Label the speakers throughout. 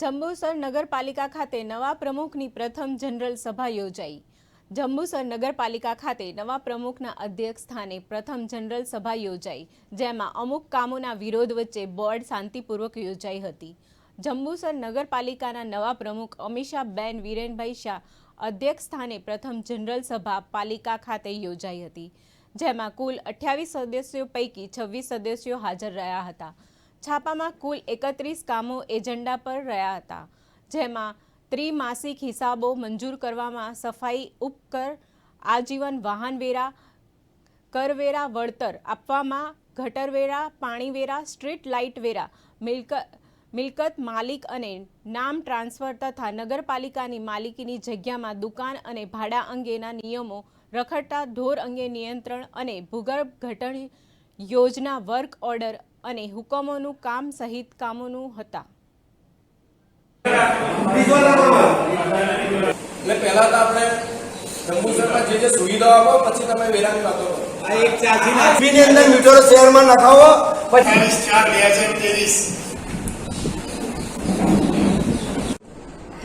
Speaker 1: જંબુસર નગરપાલિકા ખાતે નવા પ્રમુખની પ્રથમ જનરલ સભા યોજાઈ. જંબુસર નગરપાલિકા ખાતે નવા પ્રમુખના અધ્યક્ષ સ્થાને પ્રથમ જનરલ સભા યોજાઈ, જેમાં અમુક કામોના વિરોધ વચ્ચે બોર્ડ શાંતિપૂર્વક યોજાઈ હતી. જંબુસર નગરપાલિકાના નવા પ્રમુખ અમીષાબેન વિરેનભાઈ શાહ અધ્યક્ષ સ્થાને પ્રથમ જનરલ સભા પાલિકા ખાતે યોજાઈ હતી, જેમાં કુલ અઠ્યાવીસ સદસ્યો પૈકી છવ્વીસ સદસ્યો હાજર રહ્યા હતા. છાપામાં કુલ એકત્રીસ કામો એજન્ડા પર રહ્યા હતા, જેમાં ત્રિમાસિક હિસાબો મંજૂર કરવામાં સફાઈ, ઉપકર, આજીવન વાહનવેરા, કરવેરા, વળતર આપવામાં, ગટરવેરા, પાણીવેરા, સ્ટ્રીટ લાઇટ વેરા મિલકત મિલકત માલિક અને નામ ટ્રાન્સફર તથા નગરપાલિકાની માલિકીની જગ્યામાં દુકાન અને ભાડા અંગેના નિયમો રખડતા ઢોર અંગે નિયંત્રણ અને ભૂગર્ભ ઘટણ યોજના વર્ક ઓર્ડર અને હુકમોનું કામ સહિત કામોનું હતા.
Speaker 2: પહેલા તો આપણે જંબુસરમાં જે જે સુવિધાઓ આપો પછી તમે વેરાની વાતો કરો.
Speaker 3: આ એક
Speaker 4: ચાર્જિંગની અંદર શહેરમાં નખાવો પછી
Speaker 5: ચાર બે હજાર ત્રેવીસ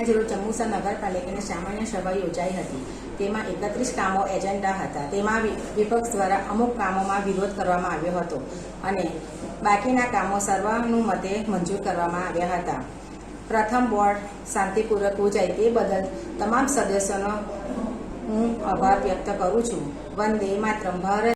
Speaker 6: આજરોજ ચમુસા નગરપાલિકાની સામાન્ય સભા યોજાઈ હતી. તેમાં એકત્રીસ કામો એજન્ડા હતા. તેમાં વિપક્ષ દ્વારા અમુક કામોમાં વિરોધ કરવામાં આવ્યો હતો અને બાકીના કામો સર્વાનુમતે મંજૂર કરવામાં આવ્યા હતા. પ્રથમ બોર્ડ શાંતિપૂર્વક યોજાય તે બદલ તમામ સદસ્યોનો હું આભાર વ્યક્ત કરું છું. વંદે માતરમ. ભારત